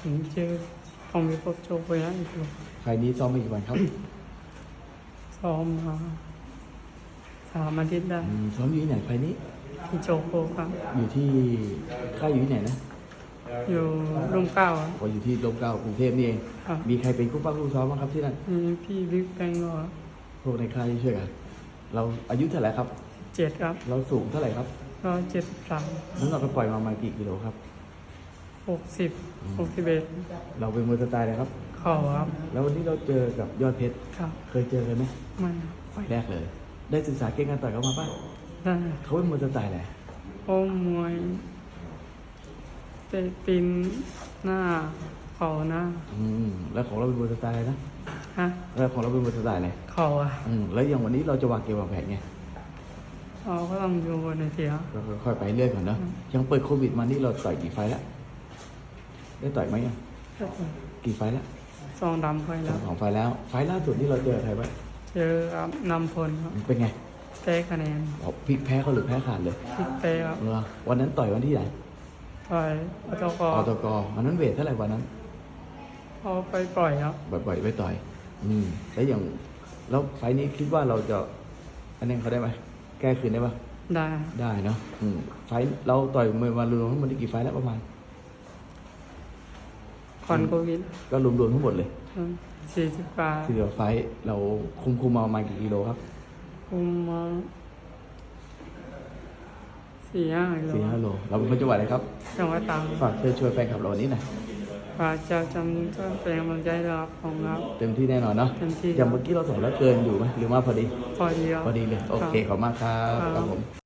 ผมชื่อพงวิภพโชคพยัญชนะไฟล์นี้ซ้อมมากี่วันครับ ซ้อมมาสามอาทิตย์ได้อืมซ้อมอยู่ที่ไหนไฟล์นี้ ที่โจโกครับ อยู่ที่ค่ายอยู่ที่ไหนนะอยู่ร่มเกล้าครับว่าอยู่ที่ลมเกล้ากรุงเทพนี่เอง ครับ มีใครเป็นคู่ปั้มคู่ซ้อมบ้างครับที่นั่น มีพี่บิ๊กแบงก์ก็พวกในค่ายที่ช่วยกัน เราอายุเท่าไหร่ครับ เจ็ดครับเราสูงเท่าไหร่ครับก็เจ็ดสามน้ำหนักเราปล่อยมาประมาณกี่กิโลครับ หกสิบหกสิบเอ็ดเราเป็นมวยสไตล์เลยครับเข่าครับ แล้ววันนี้เราเจอกับยอดเพชรครับเคยเจอกันไหมมันไฟล์แรกเลย ได้ศึกษาเก่งการต่อยเขามาป่ะได้เขาเป็นมวยสไตล์อะไรเพราะมวยเตะตีนหน้าเข่าหน้าอืมแล้วของเราเป็นมวยสไตล์อะไรนะฮะแล้วของเราเป็นมวยสไตล์อะไรเข่าอะอืมแล้วอย่างวันนี้เราจะวางเกมวางแผนไงเราก็ต้องดูบนในเสียเราค่อยๆไปเรื่อยก่อนเนอะอืมยังเปิดโควิดมานี่เราต่อยกี่ไฟล์แล้ว ได้ต่อยไหมยังกี่ไฟล์แล้วซองดำไปสแล้อวงสองไฟล์แล้ว ไฟล์ล่าสุดนี่เราเจอใครบ้างเจอครับนำพลครับเป็นไงแพ้คะแนนอ๋อพลิกแพ้เขาหรือแพ้ขาดเลยพลิกเป๊ครับเหรอวันนั้นต่อยวันที่ไหนต่อยอตกอตกวันนั้นเวทเท่าไหร่วันนั้นเอาไปปล่อยครับบ่อยๆไปต่อย อืมแล้วอย่างแล้วไฟล์นี้คิดว่าเราจะอันนี้เขาได้ไหมแก้คืนได้ปะได้ได้เนาะอืมไฟล์เราต่อยมวยมารวมทั้งหมดได้กี่ไฟล์แล้วประมาณ ก่อนโควิด ก็รวมๆทั้งหมดเลยสี่สิบกว่าที่เดียวไฟล์เราคุมคุมมาประมาณกี่กิโลครับ คุมมาสี่ห้ากิโลสี่ห้าโล เราเป็นคนจังหวัดอะไรครับ จังหวัดตรังฝากเชิญชวนแฟนคลับเราวันนี้หน่อยฝากเจ้าจำก็เป็นกำลังใจด้วยครับของครับ เต็มที่แน่นอนเนาะเต็มที่อย่างเมื่อกี้เราส่งแล้วเกินอยู่ไหมหรือว่าพอดี พอดีครับพอดีเลย โอเค ขอบคุณมากครับครับครับผม